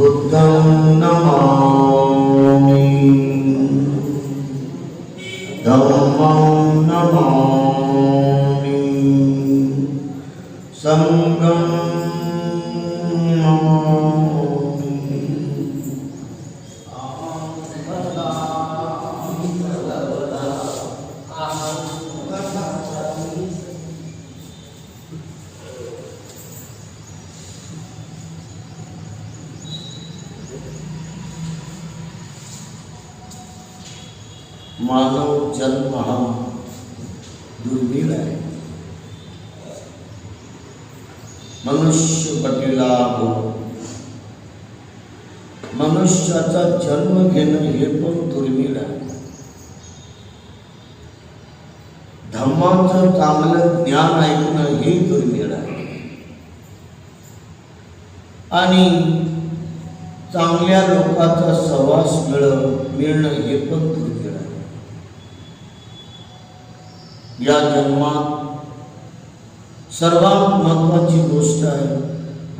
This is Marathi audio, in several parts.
बुद्धं नमामि धम्मं मनुष्यपटीला हो मनुष्याचा जन्म घेणं हे पण दुर्मिळ आहे. धर्माचं चांगलं ज्ञान ऐकणं हे दुर्मिळ आहे. आणि चांगल्या लोकांचा सहवास मिळ मिळणं हे पण दुर्मिळ आहे. या जन्मात सर्वात महत्वाची गोष्ट आहे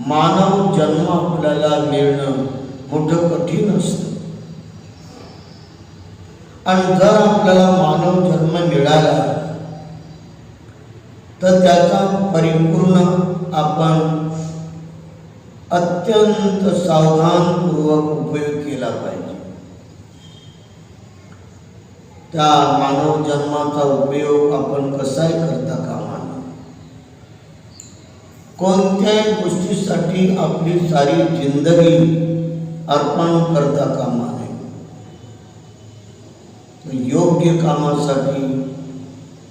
मानव जन्म आपल्याला मिळणं मोठं कठीण असतं. आणि जर आपल्याला मानव जन्म मिळाला तर त्याचा परिपूर्ण आपण अत्यंत सावधानपूर्वक उपयोग केला पाहिजे. त्या मानव जन्माचा उपयोग आपण कसाही करता का कोणत्याही गोष्टीसाठी आपली सारी जिंदगी अर्पण करता कामा नये. योग्य कामासाठी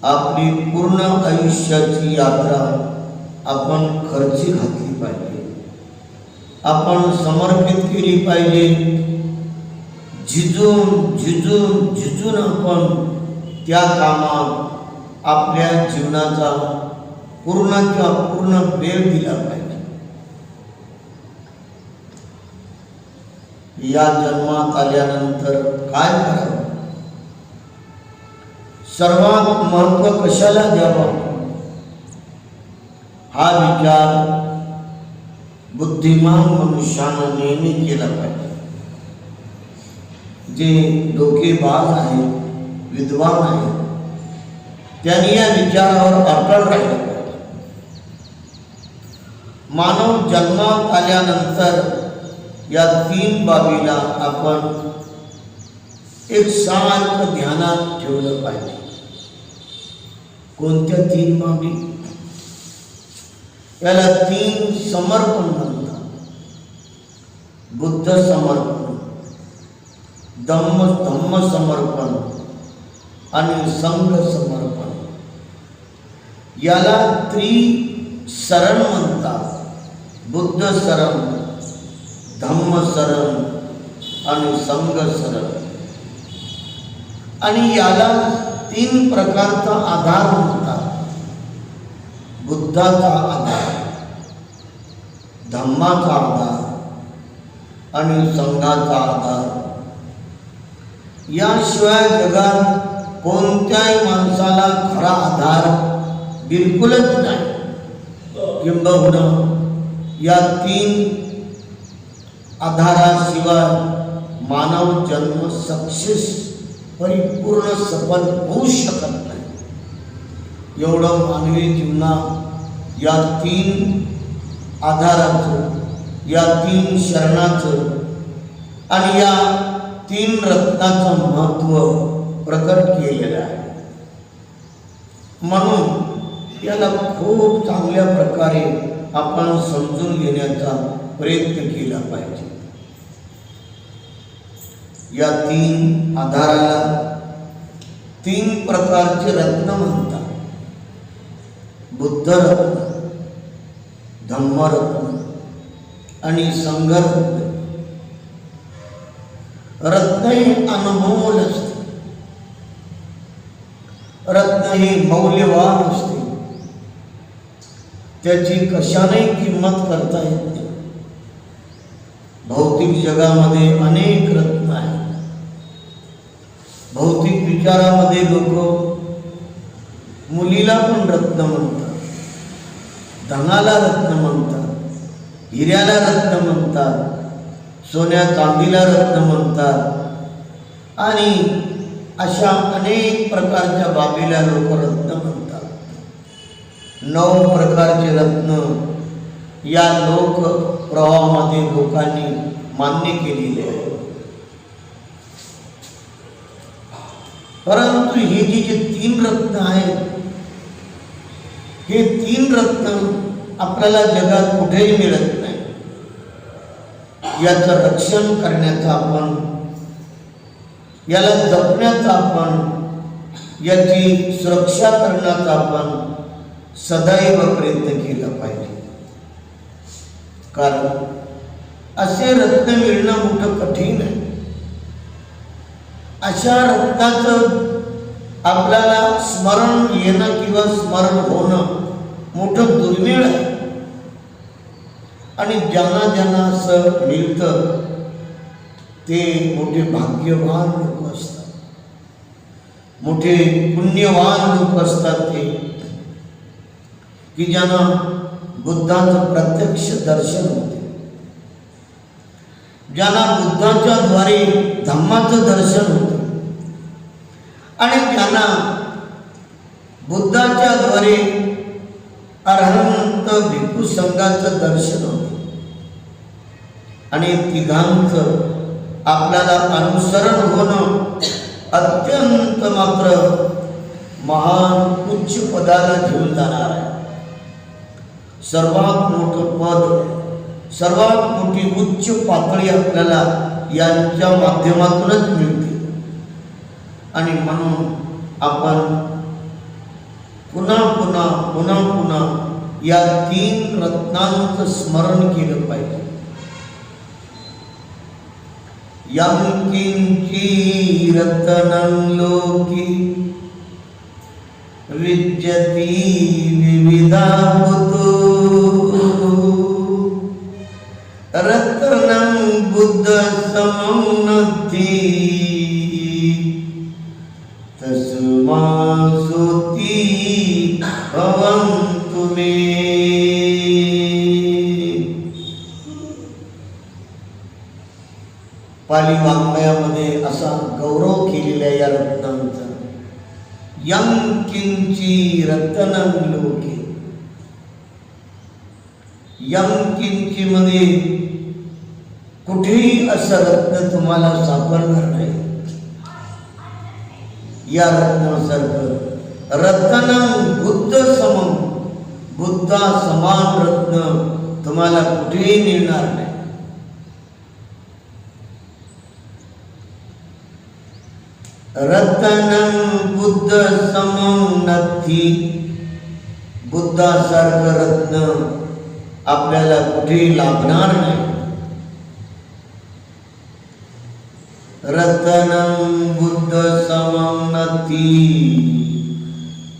आपली पूर्ण आयुष्याची यात्रा आपण खर्ची घातली पाहिजे. आपण समर्पित केली पाहिजे. झिजून झिजून झिजून आपण त्या कामात आपल्या जीवनाचा पूर्ण किंवा पूर्ण वेळ दिला पाहिजे या जन्मात आल्यानंतर काय करावं? सर्वात महत्व कशाला द्यावं? हा विचार बुद्धिमान मनुष्यानं नेहमी केला पाहिजे. जे डोकेबाज आहेत, विद्वान आहेत, त्यांनी या विचारावर अटळ राहिलं. मानव जन्मात आल्यानंतर या तीन बाबीला आपण एक सारखं ध्यानात ठेवलं पाहिजे. कोणत्या तीन बाबी? याला तीन समर्पण म्हणतात. बुद्ध समर्पण धम्म धम्म समर्पण आणि संघ समर्पण. याला त्रि शरण म्हणतात. बुद्ध सरम धम्म सरम आणि संघ सरम आणि याला तीन प्रकारचा आधार म्हणतात. बुद्धाचा आधार धम्माचा आधार आणि संघाचा आधार. याशिवाय जगात कोणत्याही माणसाला खरा आधार बिलकुलच नाही. किंबहुना या तीन आधाराशिवाय मानव जन्म सक्सेस परिपूर्ण सफल होऊ शकत नाही. एवढं मानवी जीवनात या तीन आधाराचं या तीन शरणाचं आणि या तीन रत्नाचं महत्त्व प्रकट केलेलं आहे. म्हणून याला खूप चांगल्या प्रकारे आपण समजून घेण्याचा प्रयत्न केला पाहिजे. या तीन आधाराला तीन प्रकारचे रत्न म्हणतात. बुद्ध रत्न धम्मरत्न आणि संघरत्न. रत्न हे अनमोल असते. रत्न हे मौल्यवान असते. त्याची कशाने किंमत करता येत नाही. भौतिक जगामध्ये अनेक रत्न आहेत. भौतिक विचारामध्ये लोक मुलीला पण रत्न म्हणतात धनाला रत्न म्हणतात हिऱ्याला रत्न म्हणतात सोन्या चांदीला रत्न म्हणतात आणि अशा अनेक प्रकारच्या बाबीला लोक रत्न म्हणतात. नऊ प्रकारचे रत्न या लोक प्रवाहामध्ये लोकांनी मान्य केलेले आहे परंतु हे जी जे तीन रत्न हे तीन रत्न आपल्याला जगात कुठेही मिळत नाही. याचं रक्षण करण्याचा आपण, याला जपण्याचा आपण सुरक्षा करण्याचा आपण सदैव प्रयत्न केला पाहिजे. कारण असे रत्न मिळणं मोठं कठीण आहे. अशा रत्नाचं आपल्याला स्मरण येणं किंवा स्मरण होणं मोठं दुर्मिळ आहे. आणि ज्यांना ज्यांना असं मिळतं ते मोठे भाग्यवान लोक असतात. मोठे पुण्यवान लोक असतात ते. की ज्यांना बुद्धाचं प्रत्यक्ष दर्शन होते. ज्यांना बुद्धांच्या द्वारे धम्माचं दर्शन होतं. आणि ज्यांना बुद्धांच्या द्वारे अरहंत भिक्खू संघाचं दर्शन होते. आणि तिघांचं आपल्याला अनुसरण होणं अत्यंत मात्र महान उच्च पदाला घेऊन जाणार आहे. सर्वात मोठं पद सर्वात मोठी उच्च पातळी आपल्याला यांच्या माध्यमातूनच मिळते. आणि म्हणून आपण पुन्हा पुन्हा पुन्हा पुन्हा या तीन रत्नांचं स्मरण केलं पाहिजे. यं किंची रत्नं लोकी विद्यती विविधा पाली वाङ्मयामध्ये असा गौरव केलेला आहे या रत्नांचा. यम किंची रत्न लोके यम किंची मध्ये कुठेही असं रत्न तुम्हाला सापडणार नाही. या रत्नासारखं रत्न बुद्ध सम बुद्धा समान रत्न तुम्हाला कुठेही मिळणार नाही. रत्नं बुद्ध समम नथी बुद्धासारखं रत्न आपल्याला कुठेही लाभणार नाही. रत्नं बुद्ध समम नथी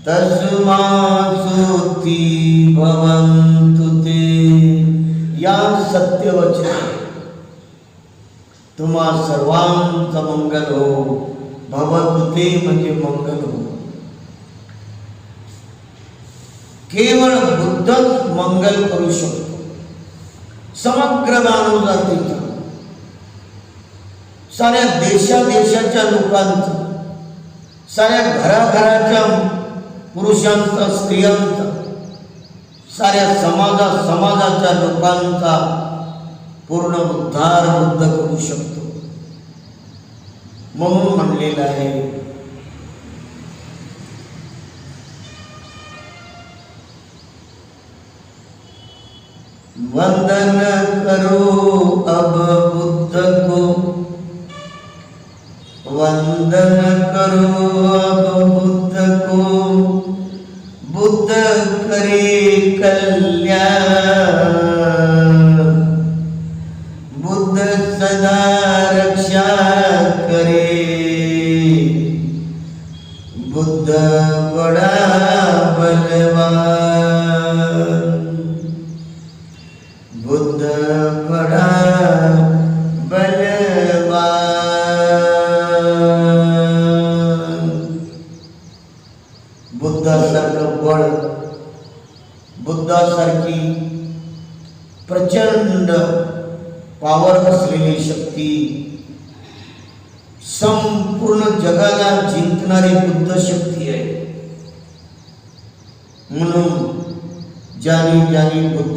तस्मासोती भवन्तु ते. या सत्यवचन तुम्हा सर्वांचं मंगल हो. भवतु ते म्हणजे मंगल हो केवळ बुद्धच मंगल करू शकतो. समग्र मानव जातीचा. साऱ्या देशादेशाच्या लोकांचं. साऱ्या घराघराच्या पुरुषांचा स्त्रियांचा. साऱ्या समाजा समाजाच्या लोकांचा पूर्ण उद्धार बुद्ध करू शकतो. म्हणून म्हणलेलं आहे. वंदन करो अब बुद्ध को वंदन करो अब बुद्ध को बुद्ध करे कल्याण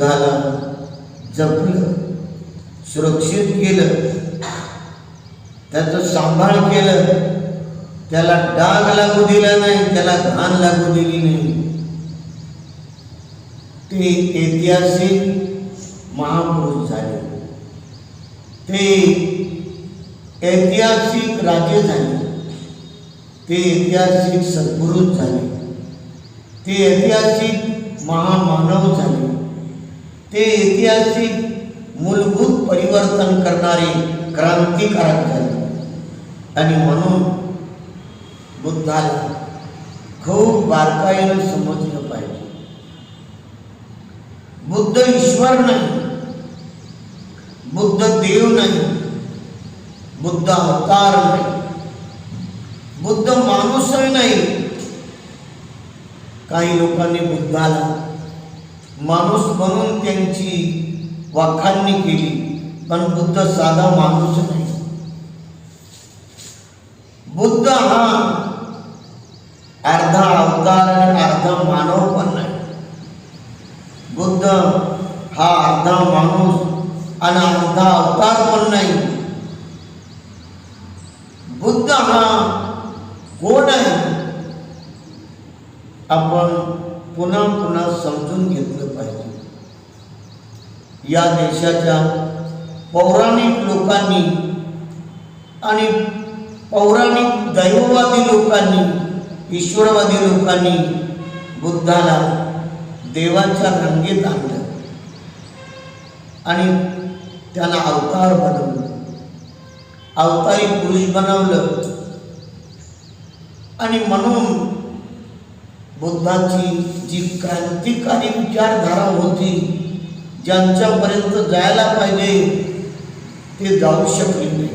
ज्याने जपलं सुरक्षित केलं त्याचं सांभाळ केलं त्याला डाग लागू दिला नाही त्याला घाण लागू दिली नाही. ते ऐतिहासिक महापुरुष झाले. ते ऐतिहासिक राजे झाले. ते ऐतिहासिक सद्पुरुष झाले. ते ऐतिहासिक महामानव झाले. ते ऐतिहासिक मूलभूत परिवर्तन करणारे क्रांतिकारक झाले. आणि म्हणून बुद्धाला खूप बारकाईनं समजलं पाहिजे. बुद्ध ईश्वर नाही. बुद्ध देव नाही. बुद्ध अवतार नाही. बुद्ध माणूसही नाही. काही लोकांनी बुद्धाला माणूस म्हणून त्यांची वाखाणणी केली पण बुद्ध साधा माणूस नाही. बुद्ध हा अर्धा अवतार आणि अर्धा मानव पण नाही. बुद्ध हा अर्धा माणूस आणि अर्धा अवतार पण नाही. बुद्ध हा कोण आहे? आपण पुन्हा पुन्हा समजून घेतलं या देशाच्या पौराणिक लोकांनी आणि पौराणिक दैववादी लोकांनी ईश्वरवादी लोकांनी बुद्धाला देवाच्या रंगेत आणलं. आणि त्याला अवतार बनवलं. अवतारी पुरुष बनवलं. आणि म्हणून बुद्धाची जी क्रांतिकारी विचारधारा होती ज्यांच्यापर्यंत जायला पाहिजे ते जाऊ शकले नाही.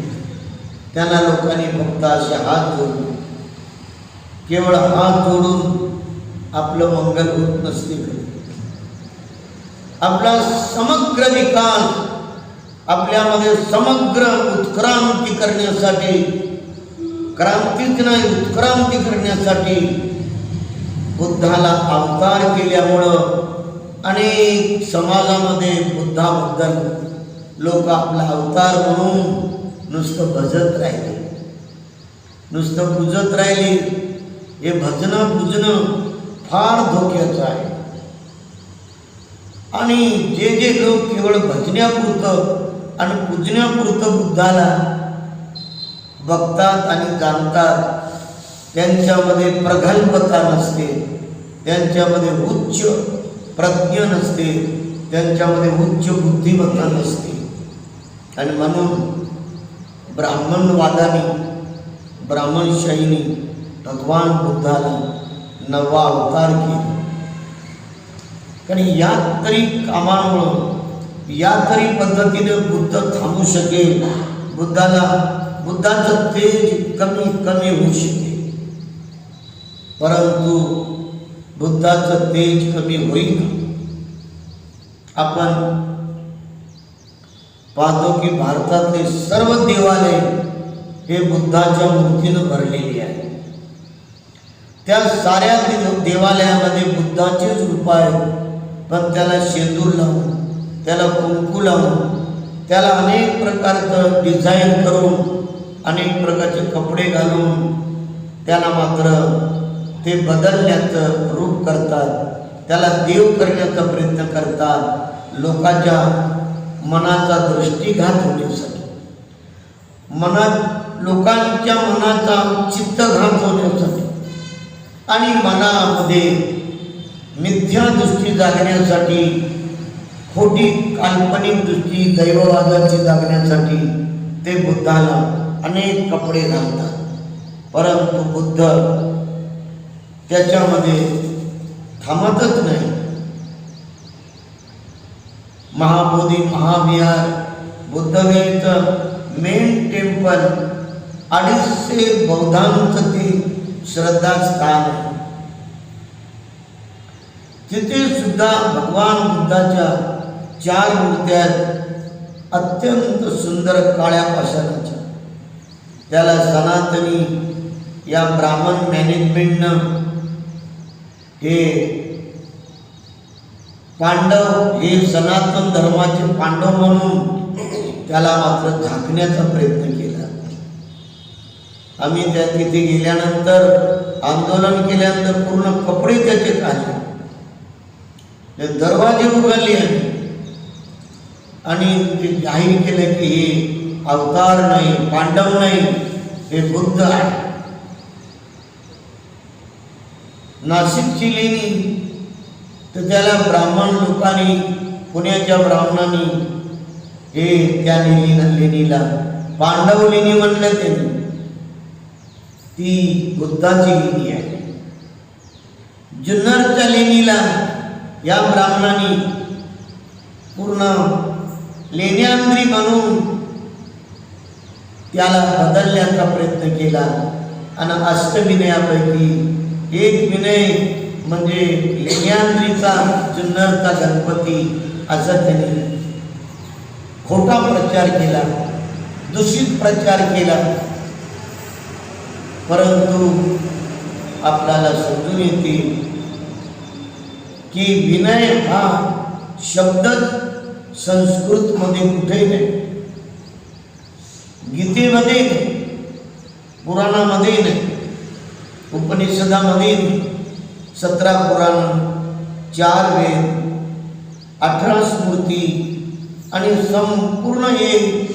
त्यांना लोकांनी फक्त असे हात जोडून केवळ हात जोडून आपलं मंगल होत नसते. आपला समग्र विकास आपल्यामध्ये समग्र उत्क्रांती करण्यासाठी क्रांतीच नाही उत्क्रांती करण्यासाठी बुद्धाला अवतार केल्यामुळं आणि समाजामध्ये बुद्धाबद्दल लोक आपला अवतार म्हणून नुसतं भजत राहिले. नुसतं पूजत राहिले. हे भजनं पूजणं फार धोक्याचं आहे. आणि जे जे लोक केवळ भजण्यापुरतं आणि पूजण्यापुरतं बुद्धाला बघतात आणि जाणतात त्यांच्यामध्ये प्रगल्भता नसते त्यांच्यामध्ये उच्च प्रज्ञ नसते त्यांच्यामध्ये उच्च बुद्धिमत्ता नसते. आणि म्हणून ब्राह्मणवादाने ब्राह्मणशाहीने भगवान बुद्धाला नवा अवतार केला. कारण या तरी कामामुळं या तरी पद्धतीनं बुद्ध थांबू शकेल. बुद्धाला बुद्धाचं तेज कमी कमी होऊ शकेल. परंतु बुद्धाचं तेज कमी होईल आपण पाहतो की भारतातले सर्व देवालय हे बुद्धाच्या मूर्तीनं भरलेले आहे त्या साऱ्या देवालयामध्ये बुद्धाचेच रूप आहे पण त्याला शेंदूर लावून त्याला कुंकू लावून त्याला अनेक प्रकारचं डिझाईन करून अनेक प्रकारचे कपडे घालून त्याला मात्र ते बदलण्याचं रूप करतात त्याला देव करण्याचा प्रयत्न करतात लोकांच्या मनाचा दृष्टीघात होण्यासाठी मनात लोकांच्या मनाचा चित्तघात होण्यासाठी आणि मनामध्ये मिथ्या दृष्टी जागण्यासाठी खोटी काल्पनिक दृष्टी दैववादाची जागण्यासाठी ते बुद्धाला अनेक कपडे घालतात. परंतु बुद्ध त्याच्यामध्ये थांबतच नाही. महाबोधी महाविहार बुद्धगयेचं मेन टेम्पल अडीचशे बौद्धांचं ते श्रद्धास्थान आहे. तिथे सुद्धा भगवान बुद्धाच्या चार मूर्त्या अत्यंत सुंदर काळ्या पाषाणाच्या. त्याला सनातनी या ब्राह्मण मॅनेजमेंटनं हे पांडव हे सनातन धर्माचे पांडव म्हणून त्याला मात्र झाकण्याचा प्रयत्न केला. आम्ही त्या तिथे गेल्यानंतर आंदोलन केल्यानंतर पूर्ण कपडे त्याचे काढले. दरवाजे उघडले. आणि ते जाहीर केलं की हे अवतार नाही पांडव नाही हे बुद्ध आहे. नाशिकची लेणी तर त्याला ब्राह्मण लोकांनी पुण्याच्या ब्राह्मणांनी हे त्या लेणी लेणीला पांडव लेणी म्हणलं त्यांनी. ती बुद्धाची लेणी आहे. जुन्नरच्या लेणीला या ब्राह्मणांनी पूर्ण लेण्याद्री म्हणून त्याला बदलण्याचा प्रयत्न केला. आणि अष्टविनयापैकी एक विनय, म्हणजे लेण्याद्रीचा जुन्नरचा गणपती असा त्यांनी खोटा प्रचार केला, दूषित प्रचार केला. परंतु आपल्याला समजून येते की विनय हा शब्दच संस्कृतमध्ये कुठेही नाही. गीतेमध्ये पुराणामध्ये नाही. उपनिषदामध्ये सतरा पुराण चार वेद अठरा स्मृती आणि संपूर्ण एक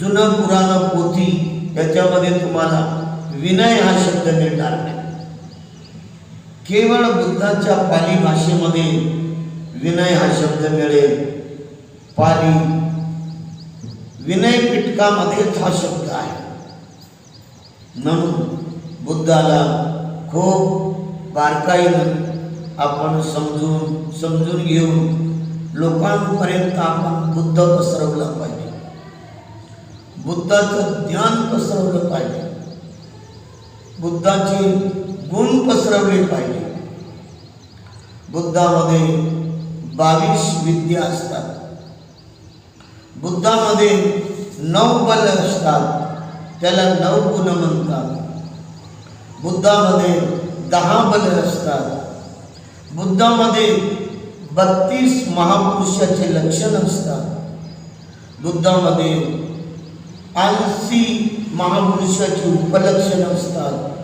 जुनं पुराण पोथी याच्यामध्ये तुम्हाला विनय हा शब्द मिळणार नाही. केवळ बुद्धाच्या पाली भाषेमध्ये विनय हा शब्द मिळेल. पाली विनय पिटकामध्येच हा शब्द आहे. म्हणून बुद्धाला खूप बारकाईनं आपण समजून समजून घेऊन लोकांपर्यंत आपण बुद्ध पसरवला पाहिजे. बुद्धाचं ज्ञान पसरवलं पाहिजे. बुद्धाचे गुण पसरवले पाहिजे. बुद्धामध्ये बावीस विद्या असतात. बुद्धामध्ये नऊ बल असतात. त्याला नऊ गुण म्हणतात. बुद्धामध्ये दहा बल असतात. बुद्धामध्ये बत्तीस महापुरुषाचे लक्षण असतात. बुद्धामध्ये ऐंशी महापुरुषाची उपलक्षण असतात.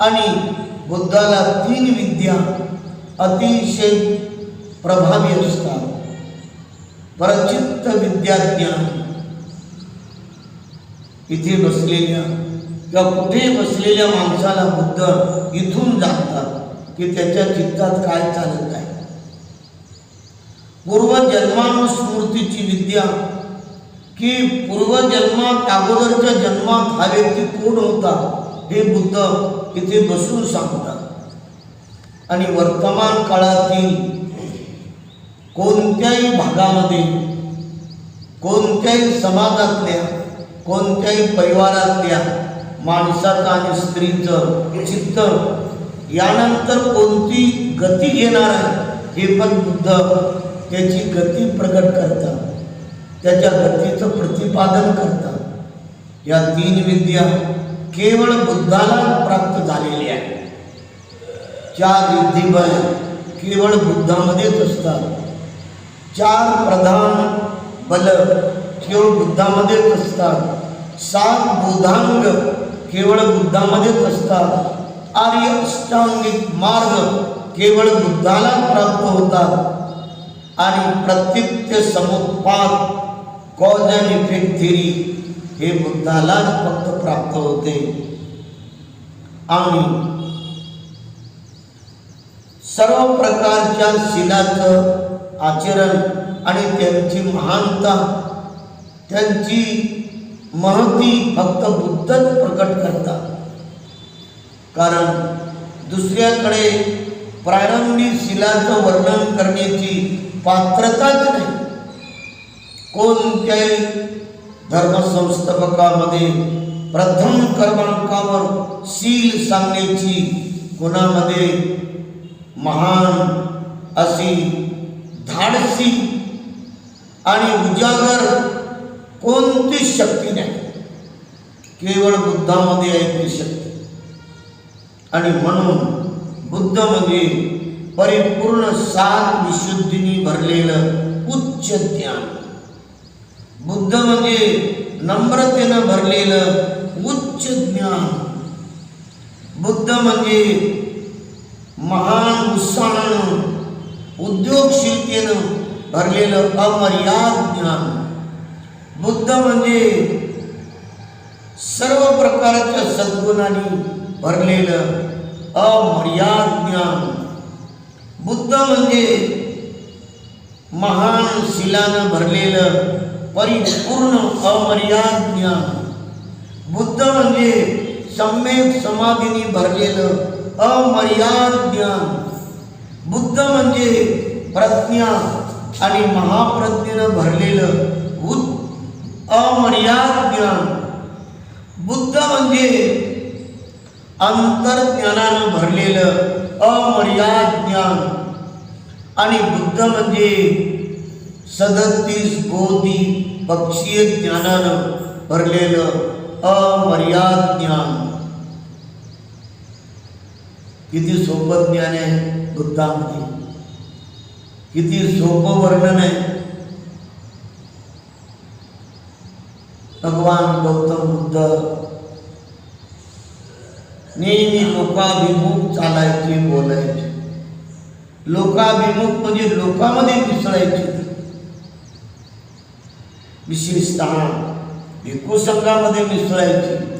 आणि बुद्धाला तीन विद्या अतिशय प्रभावी असतात. परचित्त विद्याज्ञान. इथे बसलेल्या किंवा कुठे बसलेल्या माणसाला बुद्ध इथून जाणतात की त्याच्या चित्तात काय चालत आहे? पूर्वजन्मानुस्मृतीची विद्या की पूर्वजन्मात अगोदरच्या जन्मात हा व्यक्ती कोण होता हे बुद्ध इथे बसून सांगतात. आणि वर्तमान काळातील कोणत्याही भागामध्ये कोणत्याही समाजातल्या कोणत्याही परिवारातल्या माणसाचं आणि स्त्रीचं चित्त. यानंतर कोणती गती घेणार आहे हे पण बुद्ध त्याची गती प्रकट करतात. त्याच्या गतीचं प्रतिपादन करतात. या तीन विद्या केवळ बुद्धाला प्राप्त झालेल्या आहे चार विधिबल केवळ बुद्धामध्येच असतात. चार प्रधान बल केवळ बुद्धामध्येच असतात. सात बुधांग केवळ बुद्धामध्येच असतात. आर्य अष्टांगिक मार्ग केवळ बुद्धाला प्राप्त होतात. आणि प्रत्यक्ष समुत्पाद कॉज अँड इफेक्ट थिरी हे बुद्धालाच फक्त प्राप्त होते. आणि सर्व प्रकारच्या शिलाचं आचरण आणि त्यांची महानता त्यांची महती फक्त बुद्धच प्रकट करतात. कारण दुसऱ्याकडे प्रारंभी शिलाचं वर्णन करण्याची पात्रताच नाही? कोणत्याही धर्मसंस्थापकामध्ये प्रथम क्रमांकावर शील सांगण्याची कोणामध्ये महान अशी धाडसी आणि उजागर कोणतीच शक्ती नाही. केवळ बुद्धामध्ये आहे ती शक्ती. आणि म्हणून बुद्ध म्हणजे परिपूर्ण सात विशुद्धीने भरलेलं उच्च ज्ञान. बुद्ध म्हणजे नम्रतेनं भरलेलं उच्च ज्ञान. बुद्ध म्हणजे महान उत्साहानं उद्योगशीलतेनं भरलेलं अमर्याद ज्ञान. बुद्ध म्हणजे सर्व प्रकारच्या सद्गुणांनी भरलेलं अमर्याद ज्ञान. बुद्ध म्हणजे महान शिलानं भरलेलं परिपूर्ण अमर्याद ज्ञान. बुद्ध म्हणजे सम्यक समाधीने भरलेलं अमर्याद ज्ञान. बुद्ध म्हणजे प्रज्ञा आणि महाप्रज्ञेनं भरलेलं उत् अमर्याद ज्ञान बुद्ध म्हणजे अंतर्ज्ञानानं भरलेलं अमर्याद ज्ञान आणि बुद्ध म्हणजे सदतीस बोधी पक्षीय ज्ञानानं भरलेलं अमर्याद ज्ञान किती सोपं ज्ञान आहे बुद्धामध्ये. किती सोपं वर्णन आहे. भगवान गौतम बुद्ध. नेहमी लोकाभिमुख चालायचे बोलायचे. लोकाभिमुख म्हणजे लोकांमध्ये मिसळायचे. विशेषतः भिक्खू संघामध्ये मिसळायचे.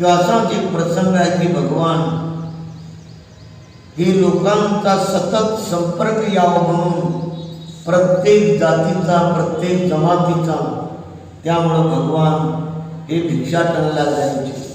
तो असाच एक प्रसंग आहे की भगवान हे लोकांचा सतत संपर्क यावा म्हणून प्रत्येक जातीचा प्रत्येक जमातीचा. त्यामुळं भगवान हे भिक्षाटनला जायचे